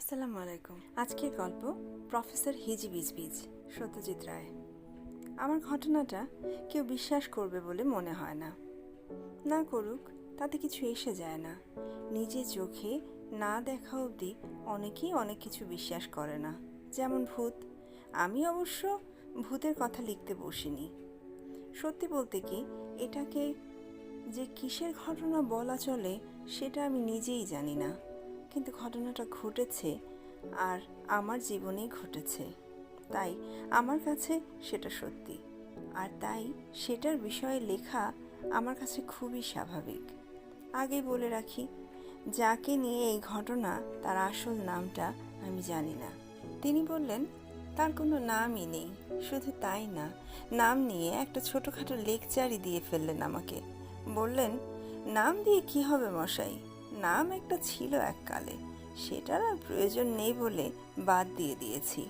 আসসালামু আলাইকুম। আজকের গল্প প্রফেসর হিজি বিজবিজ, সত্যজিৎ রায়। আমার ঘটনাটা কেউ বিশ্বাস করবে বলে মনে হয় না। না করুক, তাতে কিছু এসে যায় না। নিজে চোখে না দেখা অবধি অনেকেই অনেক কিছু বিশ্বাস করে না। যেমন ভূত। আমি অবশ্য ভূতের কথা লিখতে বসিনি। সত্যি বলতে কি, এটাকে যে কিসের ঘটনা বলা চলে, সেটা আমি নিজেই জানি না। কিন্তু ঘটনাটা ঘটেছে আর আমার জীবনেই ঘটেছে। তাই আমার কাছে সেটা সত্যি। আর তাই সেটার বিষয়ে লেখা আমার কাছে খুবই স্বাভাবিক। আগেই বলে রাখি, যাকে নিয়ে এই ঘটনা তার আসল নামটা আমি জানি না। তিনি বললেন, তার কোনো নামই নেই, শুধু তাই না, নাম নিয়ে একটা ছোটোখাটো লেকচারই দিয়ে ফেললেন আমাকে। বললেন, নাম দিয়ে কি হবে মশাই? নাম একটা ছিল এককালে। সেটার আর প্রয়োজন নেই বলে বাদ দিয়ে দিয়েছি।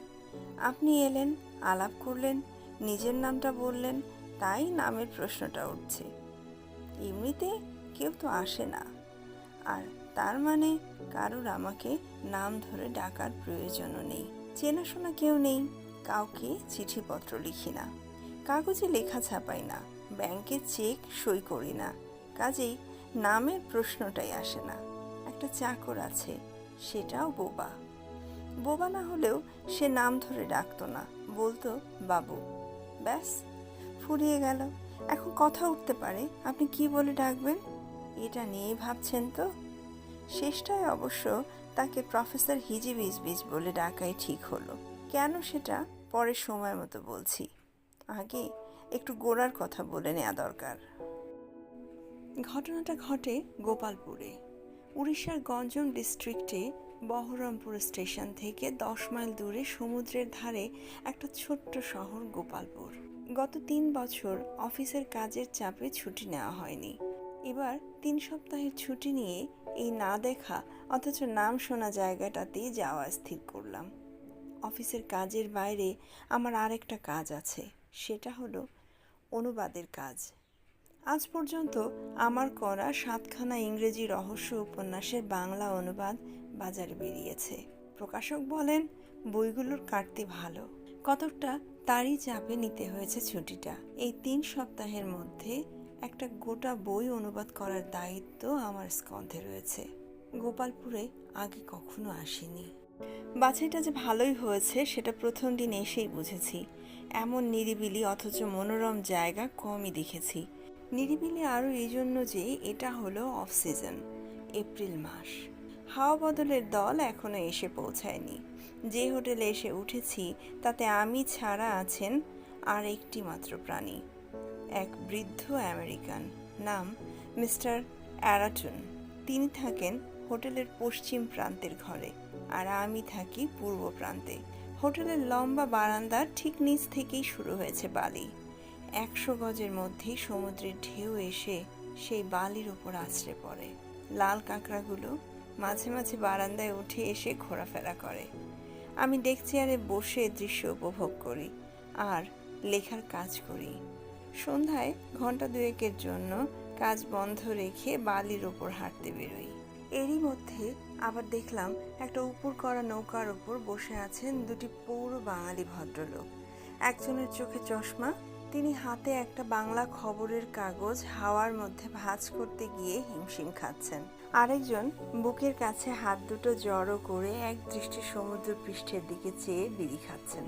আপনি এলেন, আলাপ করলেন, নিজের নামটা বললেন, তাই নামের প্রশ্নটা উঠছে। এমনিতে কেউ তো আসে না। আর তার মানে কারোর আমাকে নাম ধরে ডাকার প্রয়োজনও নেই। চেনাশোনা কেউ নেই, কাউকে চিঠিপত্র লিখি না। কাগজে লেখা ছাপাই না ব্যাংকে চেক সই করি না। কাজেই নামের প্রশ্নটাই আসে না। একটা চাকর আছে, সেটাও বোবা। বোবা না হলেও সে নাম ধরে ডাকতো না, বলতো, বাবু। ব্যাস, ফুরিয়ে গেল। এখন কথা উঠতে পারে, আপনি কি বলে ডাকবেন? এটা নিয়েই ভাবছেন তো? শেষটায় অবশ্য তাকে প্রফেসর হিজি বিজ বলে ডাকাই ঠিক হলো। কেন সেটা? পরে সময় মতো বলছি। আগে একটু গোড়ার কথা বলে নেওয়া দরকার। ঘটনাটা ঘটে গোপালপুরে। উড়িষ্যার গঞ্জম ডিস্ট্রিক্টে বহরমপুর স্টেশন থেকে দশ মাইল দূরে সমুদ্রের ধারে একটা ছোট্ট শহর গোপালপুর। গত তিন বছর অফিসের কাজের চাপে ছুটি নেওয়া হয়নি। এবার তিন সপ্তাহের ছুটি নিয়ে এই না দেখা অথচ নাম শোনা জায়গাটাতেই যাওয়া স্থির করলাম। অফিসের কাজের বাইরে আমার আরেকটা কাজ আছে, সেটা হলো অনুবাদের কাজ। আজ পর্যন্ত আমার করা সাতখানা ইংরেজি রহস্য উপন্যাসের বাংলা অনুবাদ বাজারে বেরিয়েছে। প্রকাশক বলেন, বইগুলোর কাটতে ভালো। কতকটা তারই চাপে নিতে হয়েছে ছুটিটা। এই তিন সপ্তাহের মধ্যে একটা গোটা বই অনুবাদ করার দায়িত্ব আমার স্কন্ধে রয়েছে। গোপালপুরে আগে কখনো আসিনি। বাছাইটা যে ভালোই হয়েছে, সেটা প্রথম দিন এসেই বুঝেছি। এমন নিরিবিলি অথচ মনোরম জায়গা কমই দেখেছি। নিরিবিলি আরও এই জন্য যে এটা হলো অফ সিজন এপ্রিল মাস। হাওয়া বদলের দল এখনও এসে পৌঁছায়নি। যে হোটেলে এসে উঠেছি, তাতে আমি ছাড়া আছেন আর একটি মাত্র প্রাণী, এক বৃদ্ধ আমেরিকান। নাম মিস্টার অ্যারাটন। তিনি থাকেন হোটেলের পশ্চিম প্রান্তের ঘরে আর আমি থাকি পূর্ব প্রান্তে। হোটেলের লম্বা বারান্দার ঠিক নিচ থেকেই শুরু হয়েছে বালি। একশো গজের মধ্যেই সমুদ্রের ঢেউ এসে সেই বালির ওপর আছড়ে পড়ে। লাল কাঁকড়াগুলো মাঝে মাঝে বারান্দায় উঠে এসে ঘোরাফেরা করে। আমি দেখছি আরে বসে দৃশ্য উপভোগ করি আর লেখার কাজ করি। সন্ধ্যায় ঘণ্টা দুয়েকের জন্য কাজ বন্ধ রেখে বালির ওপর হাঁটতে বেরোই। এরই মধ্যে আবার দেখলাম একটা উপর করা নৌকার ওপর বসে আছেন দুটি পৌর বাঙালি ভদ্রলোক। একজনের চোখে চশমা তিনি হাতে একটা বাংলা খবরের কাগজ হাওয়ার মধ্যে ভাঁজ করতে গিয়ে হিমশিম খাচ্ছেন। আরেকজন বুকের কাছে হাত দুটো জড়ো করে এক দৃষ্টি সমুদ্র পৃষ্ঠের দিকে চেয়ে বিড়ি খাচ্ছেন।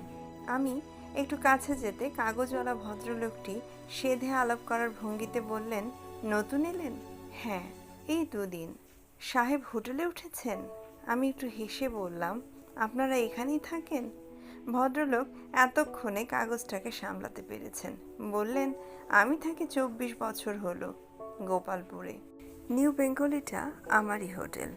আমি একটু কাছে যেতে কাগজওয়ালা ভদ্রলোকটি সেধে আলাপ করার ভঙ্গিতে বললেন, নতুন এলেন? হ্যাঁ এই দুদিন। সাহেব হোটেলে উঠেছেন? আমি একটু হেসে বললাম, আপনারা এখানেই থাকেন? ভদ্রলোক এতক্ষণে কাগজটাকে সামলাতে পেরেছেন। বললেন, আমি থাকি চব্বিশ বছর হলো গোপালপুরে। নিউ বেঙ্গলিটা আমারই হোটেল।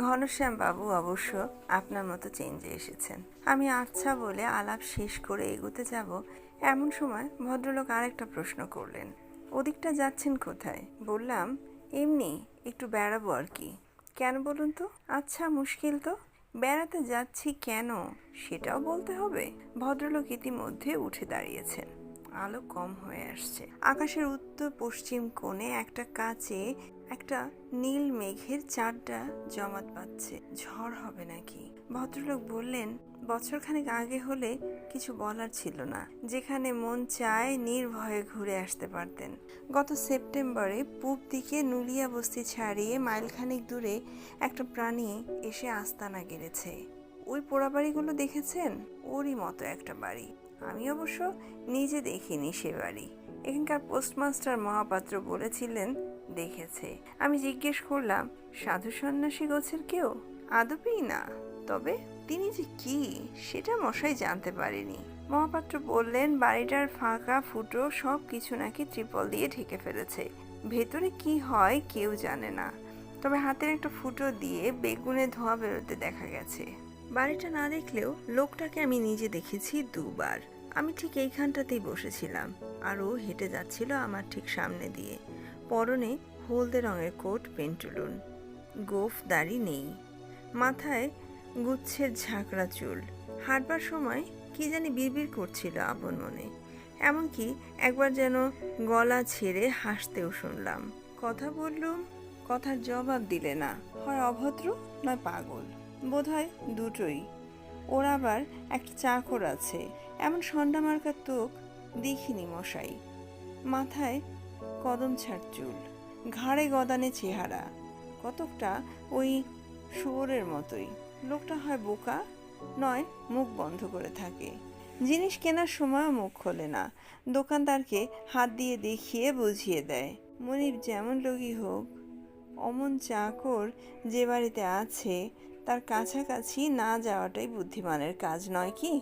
ঘনশ্যাম বাবু অবশ্য আপনার মতো চেঞ্জে এসেছেন। আমি আচ্ছা বলে আলাপ শেষ করে এগোতে যাব, এমন সময় ভদ্রলোক আরেকটা প্রশ্ন করলেন। ওদিকটা যাচ্ছেন কোথায়? বললাম, এমনি, একটু বেড়াবো আর কি। কেন বলুন তো? আচ্ছা মুশকিল তো। বেড়াতে যাচ্ছি কেন সেটাও বলতে হবে। ভদ্রলোক ইতিমধ্যে উঠে দাঁড়িয়েছেন। আলো কম হয়ে আসছে। আকাশের উত্তর পশ্চিম কোণে একটা কাচে একটা নীল মেঘের চারটা জমাট পাচ্ছে ঝড় হবে নাকি? ভদ্রলোক বললেন, বছরখানেক আগে হলে কিছু বলার ছিল না। যেখানে মন চায় নির্ভয়ে ঘুরে আসতে পারতেন। গত সেপ্টেম্বরে পূব দিকে নুলিয়া বস্তি ছাড়িয়ে মাইলখানেক দূরে একটা প্রাণী এসে আস্তানা গেড়েছে। ওই পোড়াবাড়িগুলো দেখেছেন? ওরই মতো একটা বাড়ি। আমি অবশ্য নিজে দেখিনি সে বাড়ি। এখানকার পোস্টমাস্টার মহাপাত্র বলেছিলেন, দেখেছে। আমি জিজ্ঞেস করলাম, সাধু সন্ন্যাসী গোছের কেউ? আদপেই না। তবে তিনি যে কি, সেটা মশাই জানতে পারেনি। মহাপাত্র বললেন, বাড়িটার ফাঁকা ফুটো সব কিছু নাকি ত্রিপল দিয়ে ঢেকে ফেলেছে। ভেতরে কি হয় কেউ জানে না। তবে হাতের একটা ফুটো দিয়ে বেগুনে ধোয়া বেরোতে দেখা গেছে। বাড়িটা না দেখলেও লোকটাকে আমি নিজে দেখেছি দুবার। আমি ঠিক এইখানটাতেই বসেছিলাম আর ও হেঁটে যাচ্ছিল আমার ঠিক সামনে দিয়ে। পরনে হলদে রঙের কোট, পেন্টুলুন। গোফ দাড়ি নেই। মাথায় গুচ্ছের ঝাঁকড়া চুল। হাঁটবার সময় কি জানি বিড়বিড় করছিল আপন মনে। এমনকি একবার যেন গলা ছেড়ে হাসতেও শুনলাম। কথা বললুম, কথার জবাব দিলে না। হয় অভদ্র নয় পাগল। বোধহয় দুটোই। ওর আবার একটা চাকর আছে। এমন সন্ডা মার্কার তোক দেখিনি মশাই। মাথায় কদম ছাড় চুল। ঘাড়ে গদানে চেহারা। কতকটা ওই শুয়োরের মতোই। লোকটা হয় বোকা, নয়, মুখ বন্ধ করে থাকে। জিনিস কেনার সময় মুখ খোলে না। দোকানদারকে হাত দিয়ে দেখিয়ে বুঝিয়ে দেয় মনিব যেমন লোকই হোক, অমন চাকর যে বাড়িতে আছে, তার কাছাকাছি না যাওয়াটাই বুদ্ধিমানের কাজ, নয় কি?